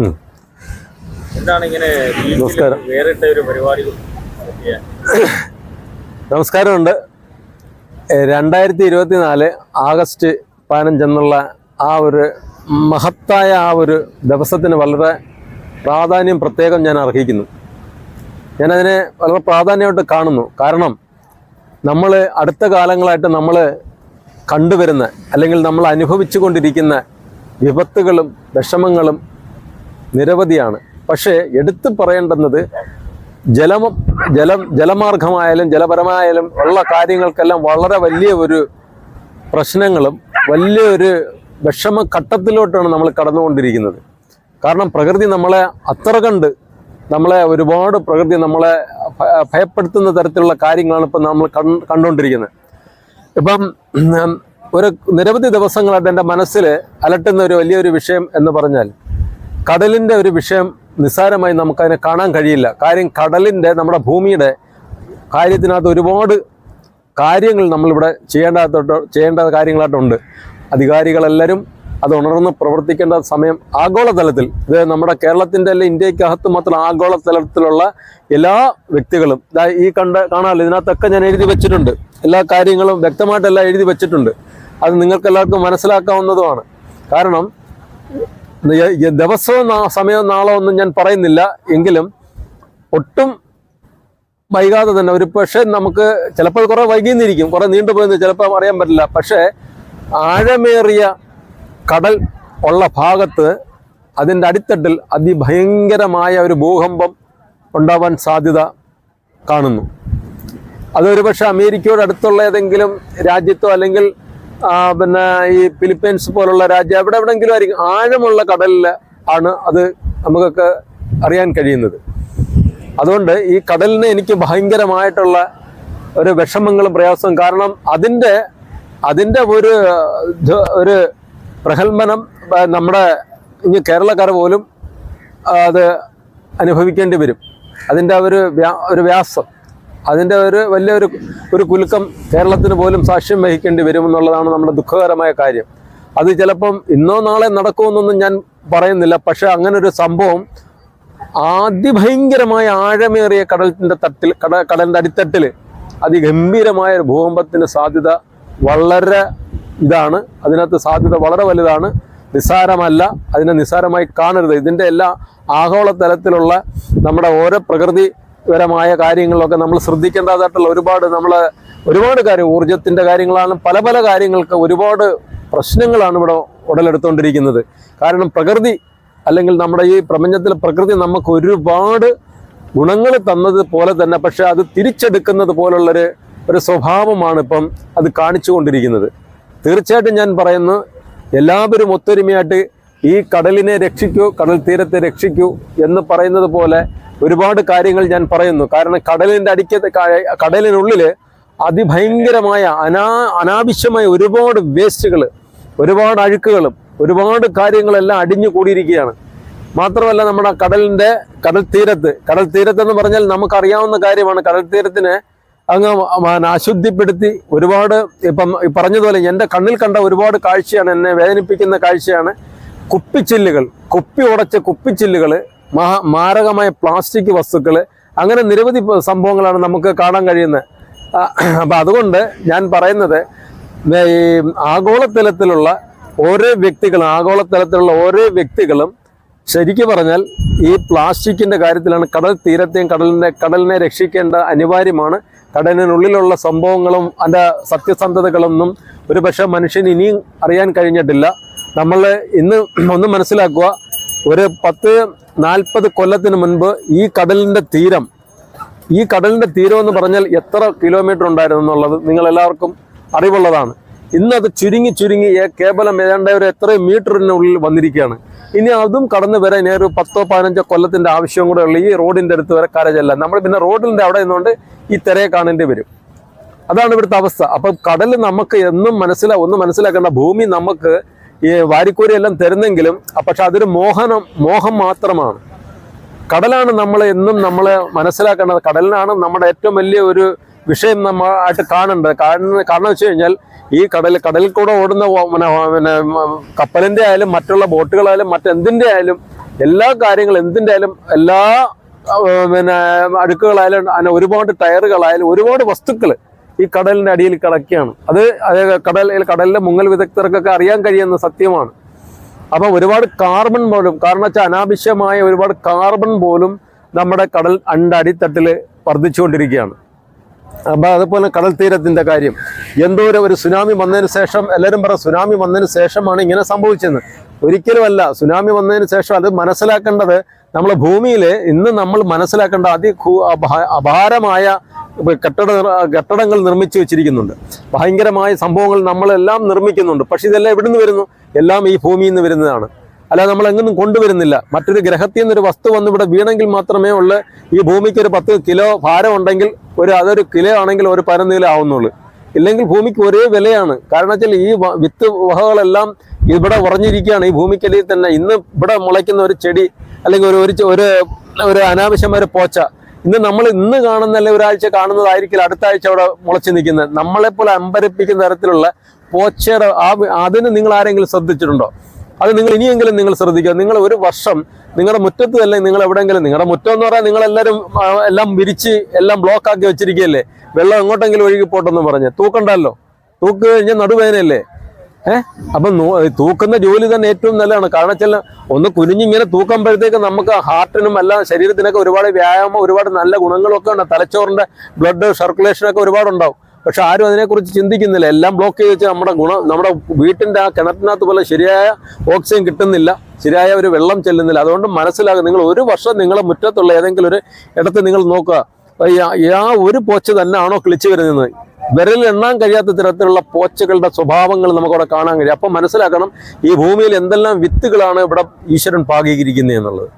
എന്താണ് ഇങ്ങനെ ബീച്ചിൽ നമസ്കാരം. വേറിട്ട ഒരു പരിപാടി ചെയ്യാൻ നമസ്കാരമുണ്ട്. രണ്ടായിരത്തി ഇരുപത്തി നാല് ആഗസ്റ്റ് പതിനഞ്ചെന്നുള്ള ആ ഒരു മഹത്തായ ആ ഒരു ദിവസത്തിന് വളരെ പ്രാധാന്യം പ്രത്യേകം ഞാൻ അർഹിക്കുന്നു. ഞാനതിനെ വളരെ പ്രാധാന്യമായിട്ട് കാണുന്നു. കാരണം നമ്മൾ അടുത്ത കാലങ്ങളായിട്ട് നമ്മൾ കണ്ടുവരുന്ന അല്ലെങ്കിൽ നമ്മൾ അനുഭവിച്ചു കൊണ്ടിരിക്കുന്ന വിപത്തുകളും വിഷമങ്ങളും നിരവധിയാണ്. പക്ഷേ എടുത്തു പറയേണ്ടുന്നത് ജലം ജലം ജലമാർഗമായാലും ജലപരമായാലും ഉള്ള കാര്യങ്ങൾക്കെല്ലാം വളരെ വലിയ ഒരു പ്രശ്നങ്ങളും വലിയ ഒരു വിഷമ ഘട്ടത്തിലോട്ടാണ് നമ്മൾ കടന്നുകൊണ്ടിരിക്കുന്നത്. കാരണം പ്രകൃതി നമ്മളെ അത്ര കണ്ട് നമ്മളെ ഒരുപാട് പ്രകൃതി നമ്മളെ ഭയപ്പെടുത്തുന്ന തരത്തിലുള്ള കാര്യങ്ങളാണ് ഇപ്പം നമ്മൾ കണ്ടുകൊണ്ടിരിക്കുന്നത്. ഇപ്പം ഒരു നിരവധി ദിവസങ്ങളായിട്ട് എന്റെ മനസ്സിൽ അലട്ടുന്ന ഒരു വലിയൊരു വിഷയം എന്ന് പറഞ്ഞാൽ കടലിന്റെ ഒരു വിഷയം നിസ്സാരമായി നമുക്കതിനെ കാണാൻ കഴിയില്ല. കാര്യം കടലിന്റെ നമ്മുടെ ഭൂമിയുടെ കാര്യത്തിനകത്ത് ഒരുപാട് കാര്യങ്ങൾ നമ്മളിവിടെ ചെയ്യേണ്ടതായിട്ട് ചെയ്യേണ്ട കാര്യങ്ങളായിട്ടുണ്ട്. അധികാരികളെല്ലാവരും അത് ഉണർന്ന് പ്രവർത്തിക്കേണ്ട സമയം ആഗോളതലത്തിൽ ഇത് നമ്മുടെ കേരളത്തിന്റെ അല്ല ഇന്ത്യക്കകത്ത് മാത്രം ആഗോളതലത്തിലുള്ള എല്ലാ വ്യക്തികളും ഈ കണ്ട കാണാമല്ലോ ഇതിനകത്തൊക്കെ ഞാൻ എഴുതി വെച്ചിട്ടുണ്ട്. എല്ലാ കാര്യങ്ങളും വ്യക്തമായിട്ടെല്ലാം എഴുതി വെച്ചിട്ടുണ്ട്. അത് നിങ്ങൾക്കെല്ലാവർക്കും മനസ്സിലാക്കാവുന്നതുമാണ്. കാരണം ദിവസവും സമയവും നാളോ ഒന്നും ഞാൻ പറയുന്നില്ല. എങ്കിലും ഒട്ടും വൈകാതെ തന്നെ ഒരു പക്ഷേ നമുക്ക് ചിലപ്പോൾ കുറെ വൈകിന്നിരിക്കും. കുറെ നീണ്ടുപോയെന്ന് ചിലപ്പോൾ അറിയാൻ പറ്റില്ല. പക്ഷേ ആഴമേറിയ കടൽ ഉള്ള ഭാഗത്ത് അതിന്റെ അടിത്തട്ടിൽ അതിഭയങ്കരമായ ഒരു ഭൂകമ്പം ഉണ്ടാവാൻ സാധ്യത കാണുന്നു. അതൊരു പക്ഷേ അമേരിക്കയോട് അടുത്തുള്ള ഏതെങ്കിലും രാജ്യത്തോ അല്ലെങ്കിൽ പിന്നെ ഈ ഫിലിപ്പീൻസ് പോലുള്ള രാജ്യം എവിടെ എവിടെങ്കിലും ആയിരിക്കും ആഴമുള്ള കടലിൽ ആണ് അത് നമുക്കൊക്കെ അറിയാൻ കഴിയുന്നത്. അതുകൊണ്ട് ഈ കടലിന് എനിക്ക് ഭയങ്കരമായിട്ടുള്ള ഒരു വിഷമങ്ങളും പ്രയാസവും കാരണം അതിന്റെ അതിന്റെ ഒരു ഒരു ആ, നമ്മുടെ ഇനി കേരളക്കാർ പോലും അത് അനുഭവിക്കേണ്ടി വരും. അതിന്റെ ഒരു ഒരു വ്യാസം. അതിന്റെ ഒരു വലിയൊരു ഒരു കുലുക്കം കേരളത്തിന് പോലും സാക്ഷ്യം വഹിക്കേണ്ടി വരുമെന്നുള്ളതാണ് നമ്മുടെ ദുഃഖകരമായ കാര്യം. അത് ചിലപ്പം ഇന്നോ നാളെ നടക്കുമെന്നൊന്നും ഞാൻ പറയുന്നില്ല. പക്ഷേ അങ്ങനൊരു സംഭവം അതിഭയങ്കരമായ ആഴമേറിയ കടലിന്റെ തട്ടിൽ കട കടലിന്റെ അടിത്തട്ടിൽ അതിഗംഭീരമായ ഒരു ഭൂകമ്പത്തിന് സാധ്യത വളരെ ഇതാണ്. അതിനകത്ത് സാധ്യത വളരെ വലുതാണ്. നിസ്സാരമല്ല. അതിനെ നിസ്സാരമായി കാണരുത്. ഇതിന്റെ എല്ലാ ആഗോളതലത്തിലുള്ള നമ്മുടെ ഓരോ പ്രകൃതിപരമായ കാര്യങ്ങളിലൊക്കെ നമ്മൾ ശ്രദ്ധിക്കേണ്ടതായിട്ടുള്ള ഒരുപാട് നമ്മൾ ഒരുപാട് കാര്യം ഊർജത്തിന്റെ കാര്യങ്ങളാണ് പല പല കാര്യങ്ങൾക്ക് ഒരുപാട് പ്രശ്നങ്ങളാണ് ഇവിടെ ഉടലെടുത്തുകൊണ്ടിരിക്കുന്നത് കാരണം പ്രകൃതി അല്ലെങ്കിൽ നമ്മുടെ ഈ പ്രപഞ്ചത്തിലെ പ്രകൃതി നമുക്ക് ഒരുപാട് ഗുണങ്ങൾ തന്നത് പോലെ തന്നെ പക്ഷെ അത് തിരിച്ചെടുക്കുന്നത് പോലുള്ളൊരു ഒരു സ്വഭാവമാണ് ഇപ്പം അത് കാണിച്ചു കൊണ്ടിരിക്കുന്നത് തീർച്ചയായിട്ടും ഞാൻ പറയുന്നു എല്ലാവരും ഒത്തൊരുമയായിട്ട് ഈ കടലിനെ രക്ഷിക്കൂ കടൽ തീരത്തെ രക്ഷിക്കൂ എന്ന് പറയുന്നത് പോലെ ഒരുപാട് കാര്യങ്ങൾ ഞാൻ പറയുന്നു. കാരണം കടലിന്റെ അടിക്ക കടലിനുള്ളിൽ അതിഭയങ്കരമായ അനാ അനാവശ്യമായ ഒരുപാട് വേസ്റ്റുകൾ ഒരുപാട് അഴുക്കുകളും ഒരുപാട് കാര്യങ്ങളെല്ലാം അടിഞ്ഞു കൂടിയിരിക്കുകയാണ്. മാത്രമല്ല നമ്മുടെ കടലിന്റെ കടൽ തീരത്ത് കടൽ തീരത്ത് എന്ന് പറഞ്ഞാൽ നമുക്കറിയാവുന്ന കാര്യമാണ്. കടൽ തീരത്തിന് അങ്ങ് അശുദ്ധിപ്പെടുത്തി ഒരുപാട് ഇപ്പം പറഞ്ഞതുപോലെ എന്റെ കണ്ണിൽ കണ്ട ഒരുപാട് കാഴ്ചയാണ് എന്നെ വേദനിപ്പിക്കുന്ന കാഴ്ചയാണ്. കുപ്പിച്ചില്ലുകൾ കുപ്പി ഉടച്ച കുപ്പിച്ചില്ലുകൾ മഹാ മാരകമായ പ്ലാസ്റ്റിക് വസ്തുക്കൾ അങ്ങനെ നിരവധി സംഭവങ്ങളാണ് നമുക്ക് കാണാൻ കഴിയുന്നത്. അപ്പം അതുകൊണ്ട് ഞാൻ പറയുന്നത് ഈ ആഗോളതലത്തിലുള്ള ഓരോ വ്യക്തികളും ആഗോളതലത്തിലുള്ള ഓരോ വ്യക്തികളും ശരിക്കു പറഞ്ഞാൽ ഈ പ്ലാസ്റ്റിക്കിന്റെ കാര്യത്തിലാണ് കടൽ തീരത്തെയും കടലിന്റെ കടലിനെ രക്ഷിക്കേണ്ട അനിവാര്യമാണ്. കടലിനുള്ളിലുള്ള സംഭവങ്ങളും അതിന്റെ സത്യസന്ധതകളൊന്നും ഒരു പക്ഷേ മനുഷ്യന് ഇനിയും അറിയാൻ കഴിഞ്ഞിട്ടില്ല. നമ്മൾ ഇന്ന് ഒന്ന് മനസ്സിലാക്കുക ഒരു പത്ത് നാൽപ്പത് കൊല്ലത്തിന് മുൻപ് ഈ കടലിന്റെ തീരം ഈ കടലിന്റെ തീരം എന്ന് പറഞ്ഞാൽ എത്ര കിലോമീറ്റർ ഉണ്ടായിരുന്നു എന്നുള്ളത് നിങ്ങൾ എല്ലാവർക്കും അറിവുള്ളതാണ്. ഇന്ന് അത് ചുരുങ്ങി ചുരുങ്ങി കേവലം ഏതാണ്ട് ഒരു എത്രയോ മീറ്ററിനുള്ളിൽ വന്നിരിക്കുകയാണ്. ഇനി അതും കടന്നു വരാൻ ഒരു പത്തോ പതിനഞ്ചോ കൊല്ലത്തിന്റെ ആവശ്യം കൂടെ ഉള്ള. ഈ റോഡിന്റെ അടുത്ത് വരെ കരചല്ല നമ്മൾ പിന്നെ റോഡിന്റെ അവിടെ നിന്നുകൊണ്ട് ഈ തിരയെ കാണേണ്ടി വരും. അതാണ് ഇവിടുത്തെ അവസ്ഥ. അപ്പം കടൽ നമുക്ക് എന്നും മനസ്സിലാ ഒന്ന് മനസ്സിലാക്കേണ്ട ഭൂമി നമുക്ക് ഈ വാരിക്കോരി എല്ലാം തരുന്നെങ്കിലും പക്ഷെ അതൊരു മോഹനം മോഹം മാത്രമാണ്. കടലാണ് നമ്മൾ എന്നും നമ്മൾ മനസ്സിലാക്കേണ്ടത്. കടലിനാണ് നമ്മുടെ ഏറ്റവും വലിയ ഒരു വിഷയം നമ്മൾ ആയിട്ട് കാണേണ്ടത്. കാരണം കാരണം വെച്ച് കഴിഞ്ഞാൽ ഈ കടൽ കടലിൽ കൂടെ ഓടുന്ന പിന്നെ കപ്പലിന്റെ ആയാലും മറ്റുള്ള ബോട്ടുകളായാലും മറ്റെന്തിന്റെ ആയാലും എല്ലാ കാര്യങ്ങളും എന്തിന്റെ ആയാലും എല്ലാ പിന്നെ അടുക്കുകളായാലും അങ്ങനെ ഒരുപാട് ടയറുകളായാലും ഒരുപാട് വസ്തുക്കൾ ഈ കടലിന്റെ അടിയിൽ കിടക്കുകയാണ്. അത് കടൽ കടലിലെ മുങ്ങൽ വിദഗ്ധർക്കൊക്കെ അറിയാൻ കഴിയുന്ന സത്യമാണ്. അപ്പം ഒരുപാട് കാർബൺ പോലും കാരണം വെച്ചാൽ അനാവശ്യമായ ഒരുപാട് കാർബൺ പോലും നമ്മുടെ കടൽ അണ്ട അടിത്തട്ടിൽ വർദ്ധിച്ചുകൊണ്ടിരിക്കുകയാണ്. അപ്പം അതുപോലെ കടൽ തീരത്തിന്റെ കാര്യം. എന്തോരം ഒരു സുനാമി വന്നതിന് ശേഷം എല്ലാവരും പറ സുനാമി വന്നതിന് ശേഷമാണ് ഇങ്ങനെ സംഭവിച്ചത്. ഒരിക്കലുമല്ല സുനാമി വന്നതിന് ശേഷം അത് മനസ്സിലാക്കേണ്ടത് നമ്മളെ ഭൂമിയിൽ ഇന്ന് നമ്മൾ മനസ്സിലാക്കേണ്ട അതി അപാരമായ കെട്ടിട കെട്ടിടങ്ങൾ നിർമ്മിച്ചു വെച്ചിരിക്കുന്നുണ്ട്. ഭയങ്കരമായ സംഭവങ്ങൾ നമ്മളെല്ലാം നിർമ്മിക്കുന്നുണ്ട്. പക്ഷെ ഇതെല്ലാം എവിടെ നിന്ന് വരുന്നു? എല്ലാം ഈ ഭൂമിയിൽ നിന്ന് വരുന്നതാണ്. അല്ലാതെ നമ്മൾ എങ്ങും കൊണ്ടുവരുന്നില്ല. മറ്റൊരു ഗ്രഹത്തിൽ നിന്നൊരു വസ്തു വന്ന് ഇവിടെ വീണെങ്കിൽ മാത്രമേ ഉള്ള ഈ ഭൂമിക്ക് ഒരു പത്ത് കിലോ ഭാരം ഉണ്ടെങ്കിൽ ഒരു അതൊരു കിലോ ആണെങ്കിൽ ഒരു പതിനൊന്ന് ആവുന്നുള്ളൂ. ഇല്ലെങ്കിൽ ഭൂമിക്ക് ഒരേ വിലയാണ്. കാരണം വെച്ചാൽ ഈ വിത്ത് വകകളെല്ലാം ഇവിടെ ഉറഞ്ഞിരിക്കുകയാണ്. ഈ ഭൂമിക്കടിയിൽ തന്നെ ഇന്ന് ഇവിടെ മുളയ്ക്കുന്ന ഒരു ചെടി അല്ലെങ്കിൽ ഒരു ഒരു അനാവശ്യമായ ഒരു പോച്ച ഇന്ന് നമ്മൾ ഇന്ന് കാണുന്ന അല്ലെങ്കിൽ ഒരാഴ്ച കാണുന്നതായിരിക്കില്ല അടുത്ത ആഴ്ച അവിടെ മുളച്ചു നിൽക്കുന്നത്. നമ്മളെപ്പോലെ അമ്പരപ്പിക്കുന്ന തരത്തിലുള്ള പോച്ചയുടെ ആ അതിന് നിങ്ങൾ ആരെങ്കിലും ശ്രദ്ധിച്ചിട്ടുണ്ടോ? അത് നിങ്ങൾ ഇനിയെങ്കിലും നിങ്ങൾ ശ്രദ്ധിക്കുക. നിങ്ങൾ ഒരു വർഷം നിങ്ങളുടെ മുറ്റത്ത് അല്ലെങ്കിൽ നിങ്ങൾ എവിടെയെങ്കിലും നിങ്ങളുടെ മുറ്റം എന്ന് പറയാൻ നിങ്ങളെല്ലാവരും എല്ലാം വിരിച്ച് എല്ലാം ബ്ലോക്കാക്കി വെച്ചിരിക്കുകയല്ലേ? വെള്ളം എങ്ങോട്ടെങ്കിലും ഒഴുകി പോട്ടെന്ന് പറഞ്ഞ്. തൂക്കണ്ടല്ലോ? തൂക്ക് കഴിഞ്ഞാൽ നടുവേനയല്ലേ ഏഹ് അപ്പം തൂക്കുന്ന ജോലി തന്നെ ഏറ്റവും നല്ലതാണ്. കാരണം വെച്ചാൽ ഒന്ന് കുനിഞ്ഞിങ്ങനെ തൂക്കുമ്പോഴത്തേക്ക് നമുക്ക് ഹാർട്ടിനും എല്ലാം ശരീരത്തിനൊക്കെ ഒരുപാട് വ്യായാമം ഒരുപാട് നല്ല ഗുണങ്ങളൊക്കെ ഉണ്ട്. തലച്ചോറിന്റെ ബ്ലഡ് സർക്കുലേഷനൊക്കെ ഒരുപാട് ഉണ്ടാവും പക്ഷെ ആരും അതിനെക്കുറിച്ച് ചിന്തിക്കുന്നില്ല. എല്ലാം ബ്ലോക്ക് ചെയ്ത് വെച്ച് നമ്മുടെ ഗുണം നമ്മുടെ വീട്ടിന്റെ ആ കിണറ്റിനകത്ത് പോലെ ശരിയായ ഓക്സിജൻ കിട്ടുന്നില്ല. ശരിയായ ഒരു വെള്ളം ചെല്ലുന്നില്ല. അതുകൊണ്ട് മനസ്സിലാകും. നിങ്ങൾ ഒരു വർഷം നിങ്ങളെ മുറ്റത്തുള്ള ഏതെങ്കിലും ഒരു ഇടത്ത് നിങ്ങൾ നോക്കുക. ആ ഒരു പോച്ച തന്നെ ആണോ കിളിച്ചു വരുന്നത്? വിരലിൽ എണ്ണാൻ കഴിയാത്ത തരത്തിലുള്ള പോച്ചകളുടെ സ്വഭാവങ്ങൾ നമുക്കവിടെ കാണാൻ കഴിയും. അപ്പം മനസ്സിലാക്കണം ഈ ഭൂമിയിൽ എന്തെല്ലാം വിത്തുകളാണ് ഇവിടെ ഈശ്വരൻ പാകിയിരിക്കുന്നത് എന്നുള്ളത്.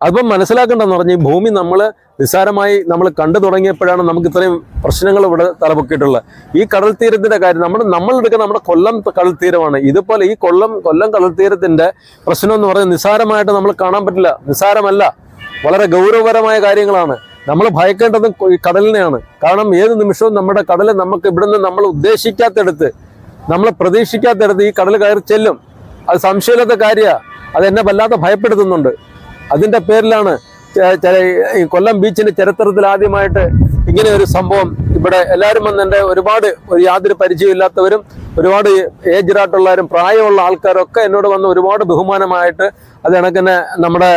അപ്പം മനസ്സിലാക്കേണ്ടതെന്ന് പറഞ്ഞാൽ ഈ ഭൂമി നമ്മൾ നിസ്സാരമായി നമ്മൾ കണ്ടു തുടങ്ങിയപ്പോഴാണ് നമുക്ക് ഇത്രയും പ്രശ്നങ്ങൾ ഇവിടെ തലപൊക്കിയിട്ടുള്ളത്. ഈ കടൽ തീരത്തിന്റെ കാര്യം നമ്മൾ എടുക്കുന്ന നമ്മുടെ കൊല്ലം കടൽ തീരമാണ്. ഇതുപോലെ ഈ കൊല്ലം കൊല്ലം കടൽ തീരത്തിന്റെ പ്രശ്നം എന്ന് പറഞ്ഞാൽ നിസ്സാരമായിട്ട് നമ്മൾ കാണാൻ പറ്റില്ല. നിസ്സാരമല്ല. വളരെ ഗൗരവപരമായ കാര്യങ്ങളാണ്. നമ്മൾ ഭയക്കേണ്ടത് കടലിനെയാണ്. കാരണം ഏത് നിമിഷവും നമ്മുടെ കടൽ നമുക്ക് ഇവിടുന്ന് നമ്മൾ ഉദ്ദേശിക്കാത്തടുത്ത് നമ്മൾ പ്രതീക്ഷിക്കാത്തടുത്ത് ഈ കടൽ കയറി ചെല്ലും. അത് സംശയമില്ലാത്ത കാര്യമാണ് അത് എന്നെ വല്ലാതെ ഭയപ്പെടുത്തുന്നുണ്ട്. അതിന്റെ പേരിലാണ് കൊല്ലം ബീച്ചിന്റെ ചരിത്രത്തിൽ ആദ്യമായിട്ട് ഇങ്ങനെ ഒരു സംഭവം ഇവിടെ എല്ലാവരും വന്ന് എന്റെ ഒരുപാട് ഒരു യാതൊരു പരിചയമില്ലാത്തവരും ഒരുപാട് ഏജ്ഡായിട്ടുള്ളവരും പ്രായമുള്ള ആൾക്കാരൊക്കെ എന്നോട് വന്ന് ഒരുപാട് ബഹുമാനമായിട്ട് അത് കണക്കിന് നമ്മുടെ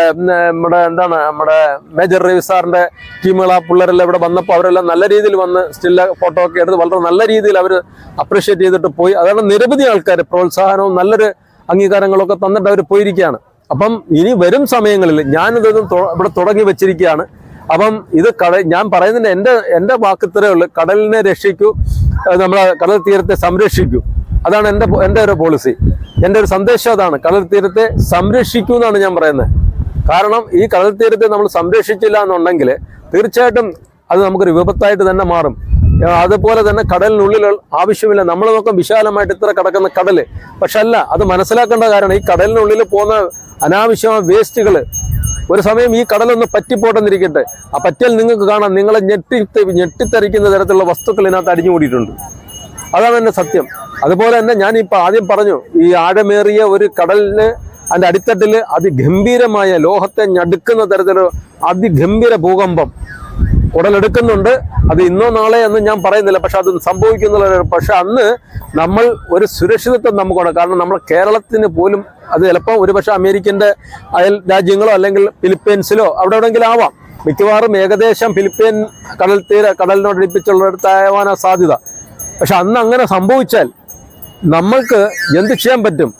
നമ്മുടെ എന്താണ് നമ്മുടെ മേജർ രവി സാറിന്റെ ടീമുകൾ ആ പിള്ളേരെല്ലാം ഇവിടെ വന്നപ്പോൾ അവരെല്ലാം നല്ല രീതിയിൽ വന്ന് സ്റ്റില്ല ഫോട്ടോ ഒക്കെ എടുത്ത് വളരെ നല്ല രീതിയിൽ അവർ അപ്രീഷിയേറ്റ് ചെയ്തിട്ട് പോയി. അതാണ് നിരവധി ആൾക്കാർ പ്രോത്സാഹനവും നല്ലൊരു അംഗീകാരങ്ങളൊക്കെ തന്നിട്ട് അവർ പോയിരിക്കുകയാണ്. അപ്പം ഇനി വരും സമയങ്ങളിൽ ഞാനിതൊന്നും ഇവിടെ തുടങ്ങി വെച്ചിരിക്കുകയാണ്. അപ്പം ഇത് കട ഞാൻ പറയുന്നതിന് എന്റെ എന്റെ വാക്ക് ഇത്രേ ഉള്ളൂ. കടലിനെ രക്ഷിക്കൂ. നമ്മളെ കടൽ തീരത്തെ സംരക്ഷിക്കൂ. അതാണ് എന്റെ എന്റെ ഒരു പോളിസി എന്റെ ഒരു സന്ദേശം അതാണ്. കടൽ തീരത്തെ സംരക്ഷിക്കൂ എന്നാണ് ഞാൻ പറയുന്നത്. കാരണം ഈ കടൽ തീരത്തെ നമ്മൾ സംരക്ഷിച്ചില്ല എന്നുണ്ടെങ്കിൽ തീർച്ചയായിട്ടും അത് നമുക്കൊരു വിപത്തായിട്ട് തന്നെ മാറും. അതുപോലെ തന്നെ കടലിനുള്ളിൽ ആവശ്യമില്ല. നമ്മൾ നോക്കാം വിശാലമായിട്ട് ഇത്ര കിടക്കുന്ന കടൽ. പക്ഷെ അല്ല അത് മനസ്സിലാക്കേണ്ട കാരണം ഈ കടലിനുള്ളിൽ പോകുന്ന അനാവശ്യമായ വേസ്റ്റുകൾ ഒരു സമയം ഈ കടലൊന്ന് പറ്റിപ്പോട്ടെന്നിരിക്കട്ടെ. ആ പറ്റൽ നിങ്ങൾക്ക് കാണാം നിങ്ങളെ ഞെട്ടി ഞെട്ടിത്തെറിക്കുന്ന തരത്തിലുള്ള വസ്തുക്കൾ ഇതിനകത്ത് അടിഞ്ഞുകൂടിയിട്ടുണ്ട്. അതാണ് എന്റെ സത്യം. അതുപോലെ തന്നെ ഞാൻ ഇപ്പോൾ ആദ്യം പറഞ്ഞു ഈ ആഴമേറിയ ഒരു കടലിന് അതിന്റെ അടിത്തട്ടിൽ അതിഗംഭീരമായ ലോഹത്തെ ഞടുക്കുന്ന തരത്തിലൊരു അതിഗംഭീര ഭൂകമ്പം ഉടലെടുക്കുന്നുണ്ട്. അത് ഇന്നോ നാളെ എന്ന് ഞാൻ പറയുന്നില്ല പക്ഷെ അത് സംഭവിക്കുന്നുള്ള പക്ഷെ അന്ന് നമ്മൾ ഒരു സുരക്ഷിതത്വം നമുക്കുണ്ട്. കാരണം നമ്മൾ കേരളത്തിന് പോലും അത് ചിലപ്പോൾ ഒരുപക്ഷെ അമേരിക്കന്റെ അയൽ രാജ്യങ്ങളോ അല്ലെങ്കിൽ ഫിലിപ്പീൻസിലോ അവിടെ എവിടെയെങ്കിലും ആവാം. മിക്കവാറും ഏകദേശം ഫിലിപ്പീൻ കടൽ തീര കടലിനോടടുപ്പിച്ചുള്ളിടത്താവാനാ സാധ്യത. പക്ഷെ അന്ന് അങ്ങനെ സംഭവിച്ചാൽ നമ്മൾക്ക് എന്ത് ചെയ്യാൻ പറ്റും?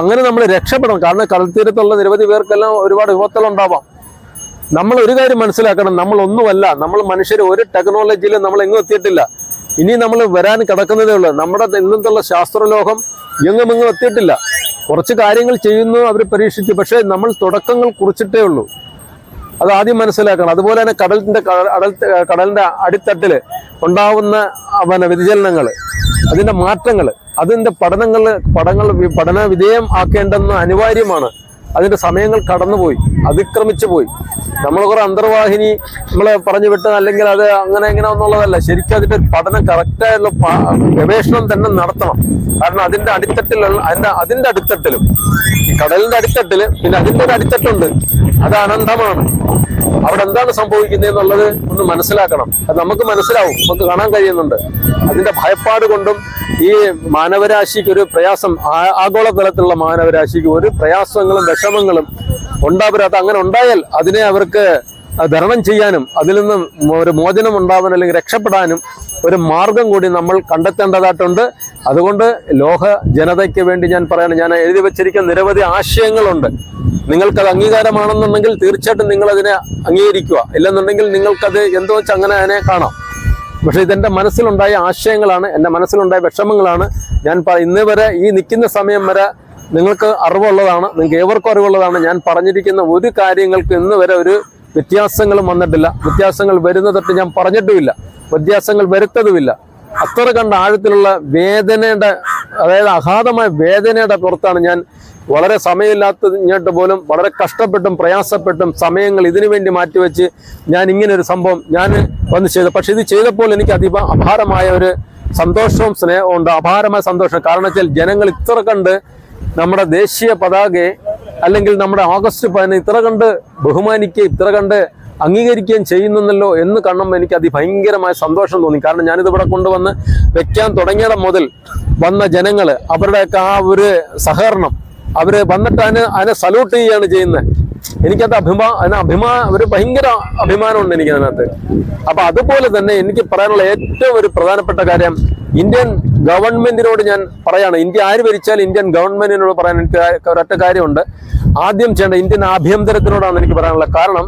അങ്ങനെ നമ്മൾ രക്ഷപ്പെടണം. കാരണം കടൽ തീരത്തുള്ള നിരവധി പേർക്കെല്ലാം ഒരുപാട് വിപത്തുകളുണ്ടാവാം നമ്മൾ ഒരു കാര്യം മനസ്സിലാക്കണം. നമ്മൾ ഒന്നുമല്ല. നമ്മൾ മനുഷ്യർ ഒരു ടെക്നോളജിയിൽ നമ്മൾ എങ്ങും എത്തിയിട്ടില്ല. ഇനി നമ്മൾ വരാൻ കിടക്കുന്നതേ ഉള്ളൂ. നമ്മുടെ ഇന്നത്തുള്ള ശാസ്ത്രലോകം എങ്ങും എങ്ങും എത്തിയിട്ടില്ല. കുറച്ച് കാര്യങ്ങൾ ചെയ്യുന്നു അവർ പരീക്ഷിച്ചു. പക്ഷേ നമ്മൾ തുടക്കങ്ങൾ കുറിച്ചിട്ടേ ഉള്ളൂ. അത് ആദ്യം മനസ്സിലാക്കണം. അതുപോലെ തന്നെ കടലിന്റെ കടൽ കടലിന്റെ അടിത്തട്ടിൽ ഉണ്ടാവുന്ന പിന്നെ വ്യതിചലനങ്ങൾ അതിന്റെ മാറ്റങ്ങൾ അതിന്റെ പഠനങ്ങൾ പഠനങ്ങൾ പഠന വിധേയം ആക്കേണ്ടെന്ന് അനിവാര്യമാണ്. അതിന്റെ സമയങ്ങൾ കടന്നുപോയി അതിക്രമിച്ചു പോയി. നമ്മൾ കുറെ അന്തർവാഹിനി നമ്മളെ പറഞ്ഞു വിട്ടത് അല്ലെങ്കിൽ അത് അങ്ങനെ എങ്ങനെ എന്നുള്ളതല്ല. ശരിക്കും അതിന്റെ പഠനം കറക്റ്റായുള്ള ഗവേഷണം തന്നെ നടത്തണം. കാരണം അതിന്റെ അടിത്തട്ടിലുള്ള അതിന്റെ അതിന്റെ അടിത്തട്ടിലും ഈ കടലിന്റെ അടിത്തട്ടിൽ പിന്നെ അതിന്റെ ഒരു അടിത്തട്ടുണ്ട്. അത് അനന്തമാണ്. അവിടെ എന്താണ് സംഭവിക്കുന്നത് എന്നുള്ളത് ഒന്ന് മനസ്സിലാക്കണം. അത് നമുക്ക് മനസ്സിലാവും. നമുക്ക് കാണാൻ കഴിയുന്നുണ്ട്. അതിന്റെ ഭയപ്പാട് കൊണ്ടും ഈ മാനവരാശിക്ക് ഒരു പ്രയാസം ആഗോളതലത്തിലുള്ള മാനവരാശിക്ക് ഒരു പ്രയാസങ്ങളും വിഷമങ്ങളും ഉണ്ടാവരാത്ത അങ്ങനെ ഉണ്ടായാൽ അതിനെ അവർക്ക് ധരണം ചെയ്യാനും അതിൽ നിന്നും ഒരു മോചനം ഉണ്ടാവാൻ അല്ലെങ്കിൽ രക്ഷപ്പെടാനും ഒരു മാർഗം കൂടി നമ്മൾ കണ്ടെത്തേണ്ടതായിട്ടുണ്ട്. അതുകൊണ്ട് ലോക ജനതയ്ക്ക് വേണ്ടി ഞാൻ പറയാൻ ഞാൻ എഴുതി വച്ചിരിക്കുന്ന നിരവധി ആശയങ്ങളുണ്ട്. നിങ്ങൾക്കത് അംഗീകാരമാണെന്നുണ്ടെങ്കിൽ തീർച്ചയായിട്ടും നിങ്ങൾ അതിനെ അംഗീകരിക്കുക. ഇല്ലെന്നുണ്ടെങ്കിൽ നിങ്ങൾക്കത് എന്തോ വെച്ച് അങ്ങനെ അതിനെ കാണാം. പക്ഷെ ഇതെന്റെ മനസ്സിലുണ്ടായ ആശയങ്ങളാണ് എന്റെ മനസ്സിലുണ്ടായ വിഷമങ്ങളാണ്. ഞാൻ ഇന്ന് വരെ ഈ നിൽക്കുന്ന സമയം വരെ നിങ്ങൾക്ക് അറിവുള്ളതാണ് നിങ്ങൾക്ക് ഏവർക്കും അറിവുള്ളതാണ്. ഞാൻ പറഞ്ഞിരിക്കുന്ന ഒരു കാര്യങ്ങൾക്ക് ഇന്ന് വരെ ഒരു വ്യത്യാസങ്ങളും വന്നിട്ടില്ല. വ്യത്യാസങ്ങൾ വരുന്ന തൊട്ട് ഞാൻ പറഞ്ഞിട്ടുമില്ല. വ്യത്യാസങ്ങൾ വരുത്തതുമില്ല. അത്ര കണ്ട ആഴത്തിലുള്ള വേദനയുടെ അതായത് അഗാധമായ വേദനയുടെ പുറത്താണ് ഞാൻ വളരെ സമയമില്ലാത്തതിഞ്ഞിട്ട് പോലും വളരെ കഷ്ടപ്പെട്ടും പ്രയാസപ്പെട്ടും സമയങ്ങൾ ഇതിനു വേണ്ടി മാറ്റിവെച്ച് ഞാൻ ഇങ്ങനെ ഒരു സംഭവം ഞാൻ വന്ന് ചെയ്തു. പക്ഷെ ഇത് ചെയ്തപ്പോൾ എനിക്ക് അതി അപാരമായ ഒരു സന്തോഷവും സ്നേഹവും ഉണ്ട്. അപാരമായ സന്തോഷം. കാരണം വെച്ചാൽ ജനങ്ങൾ ഇത്ര കണ്ട് നമ്മുടെ ദേശീയ പതാകയെ അല്ലെങ്കിൽ നമ്മുടെ ഓഗസ്റ്റ് പതിന് ഇത്ര കണ്ട് ബഹുമാനിക്കുക ഇത്ര കണ്ട് അംഗീകരിക്കുകയും ചെയ്യുന്നല്ലോ എന്ന് കാണുമ്പോൾ എനിക്ക് അതിഭയങ്കരമായ സന്തോഷം തോന്നി. കാരണം ഞാനിത് ഇവിടെ കൊണ്ടുവന്ന് വെക്കാൻ തുടങ്ങിയത് മുതൽ വന്ന ജനങ്ങൾ അവരുടെയൊക്കെ ആ ഒരു സഹകരണം അവർ വന്നിട്ട് അതിന് അതിനെ സല്യൂട്ട് ചെയ്യുകയാണ് ചെയ്യുന്നത്. എനിക്കത് അഭിമാ അതിന് അഭിമാ ഒരു ഭയങ്കര അഭിമാനമുണ്ട് എനിക്ക് അതിനകത്ത് അപ്പൊ അതുപോലെ തന്നെ എനിക്ക് പറയാനുള്ള ഏറ്റവും ഒരു പ്രധാനപ്പെട്ട കാര്യം ഇന്ത്യൻ ഗവൺമെന്റിനോട് ഞാൻ പറയാണ്. ഇന്ത്യ ആര് ഭരിച്ചാൽ ഇന്ത്യൻ ഗവൺമെന്റിനോട് പറയാൻ എനിക്ക് ഒരൊറ്റ കാര്യമുണ്ട്. ആദ്യം ചെയ്യേണ്ട ഇന്ത്യൻ ആഭ്യന്തരത്തിനോടാണ് എനിക്ക് പറയാനുള്ളത്. കാരണം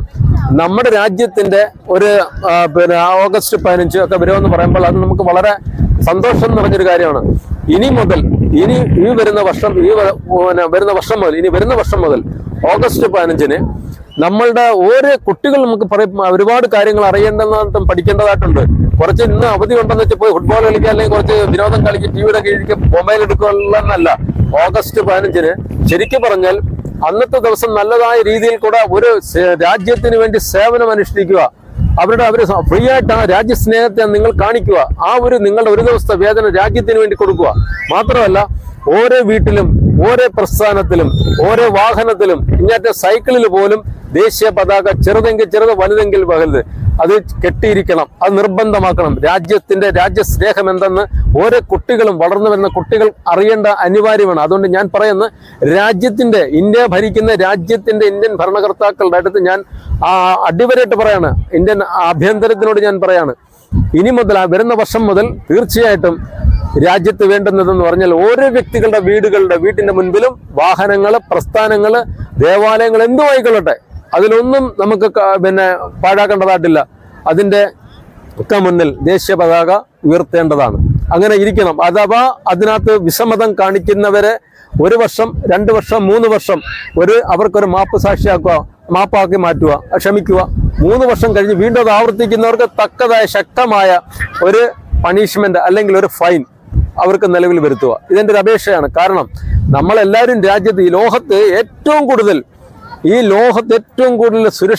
നമ്മുടെ രാജ്യത്തിന്റെ ഒരു പിന്നെ ഓഗസ്റ്റ് പതിനഞ്ച് ഒക്കെ വരുമെന്ന് പറയുമ്പോൾ അത് നമുക്ക് വളരെ സന്തോഷം നിറഞ്ഞൊരു കാര്യമാണ്. ഇനി മുതൽ ഇനി ഈ വരുന്ന വർഷം ഈ വരുന്ന വർഷം മുതൽ ഇനി വരുന്ന വർഷം മുതൽ ഓഗസ്റ്റ് പതിനഞ്ചിന് നമ്മളുടെ ഓരോ കുട്ടികൾ നമുക്ക് പറയും ഒരുപാട് കാര്യങ്ങൾ അറിയേണ്ടതായിട്ടും പഠിക്കേണ്ടതായിട്ടുണ്ട്. കുറച്ച് ഇന്ന് അവധി ഉണ്ടെന്ന് വെച്ചാൽ പോയി ഫുട്ബോൾ കളിക്കുക അല്ലെങ്കിൽ കുറച്ച് വിനോദം കളിക്കുക ടി വിയുടെ കീഴിലേക്ക് മൊബൈൽ എടുക്കുക എന്നല്ല ഓഗസ്റ്റ് പതിനഞ്ചിന് ശരിക്കും പറഞ്ഞാൽ അന്നത്തെ ദിവസം നല്ലതായ രീതിയിൽ കൂടെ ഒരു രാജ്യത്തിന് വേണ്ടി സേവനം അനുഷ്ഠിക്കുക. അവരുടെ അവർ ഫ്രീ ആയിട്ട് ആ രാജ്യസ്നേഹത്തെ നിങ്ങൾ കാണിക്കുക. ആ ഒരു നിങ്ങളുടെ ഒരു ദിവസത്തെ വേദന രാജ്യത്തിന് വേണ്ടി കൊടുക്കുക. മാത്രമല്ല ഓരോ വീട്ടിലും ഓരോ പ്രസ്ഥാനത്തിലും ഓരോ വാഹനത്തിലും ഇങ്ങനത്തെ സൈക്കിളിൽ പോലും ദേശീയ പതാക ചെറുതെങ്കിൽ ചെറുത് വലുതെങ്കിൽ വലുത്. അത് കെട്ടിയിരിക്കണം അത് നിർബന്ധമാക്കണം. രാജ്യത്തിന്റെ രാജ്യസ്നേഹം എന്തെന്ന് ഓരോ കുട്ടികളും വളർന്നു വരുന്ന കുട്ടികൾ അറിയേണ്ട അനിവാര്യമാണ്. അതുകൊണ്ട് ഞാൻ പറയുന്ന രാജ്യത്തിന്റെ ഇന്ത്യ ഭരിക്കുന്ന രാജ്യത്തിന്റെ ഇന്ത്യൻ ഭരണകർത്താക്കളുടെ അടുത്ത് ഞാൻ അടിവരായിട്ട് പറയാണ്. ഇന്ത്യൻ ആഭ്യന്തരത്തിനോട് ഞാൻ പറയാണ്. ഇനി മുതൽ വരുന്ന വർഷം മുതൽ തീർച്ചയായിട്ടും രാജ്യത്ത് വേണ്ടുന്നതെന്ന് പറഞ്ഞാൽ ഓരോ വ്യക്തികളുടെ വീടുകളുടെ വീട്ടിന്റെ മുൻപിലും വാഹനങ്ങൾ പ്രസ്ഥാനങ്ങൾ ദേവാലയങ്ങൾ എന്തും ആയിക്കൊള്ളട്ടെ. അതിലൊന്നും നമുക്ക് പിന്നെ പാഴാക്കേണ്ടതായിട്ടില്ല. അതിന്റെ ഒക്കെ മുന്നിൽ ദേശീയ പതാക ഉയർത്തേണ്ടതാണ്. അങ്ങനെ ഇരിക്കണം. അഥവാ അതിനകത്ത് വിഷമതം കാണിക്കുന്നവരെ ഒരു വർഷം രണ്ട് വർഷം മൂന്ന് വർഷം ഒരു അവർക്കൊരു മാപ്പ് സാക്ഷിയാക്കുക മാപ്പാക്കി മാറ്റുക ക്ഷമിക്കുക. മൂന്ന് വർഷം കഴിഞ്ഞ് വീണ്ടും അത് ആവർത്തിക്കുന്നവർക്ക് തക്കതായ ശക്തമായ ഒരു പണിഷ്മെന്റ് അല്ലെങ്കിൽ ഒരു ഫൈൻ അവർക്ക് നിലവിൽ വരുത്തുക. ഇതെന്റെ ഒരു അപേക്ഷയാണ്. കാരണം നമ്മളെല്ലാവരും രാജ്യത്ത് ഈ ലോകത്ത് ഏറ്റവും കൂടുതൽ ഈ ലോകത്ത് ഏറ്റവും കൂടുതൽ സുരക്ഷ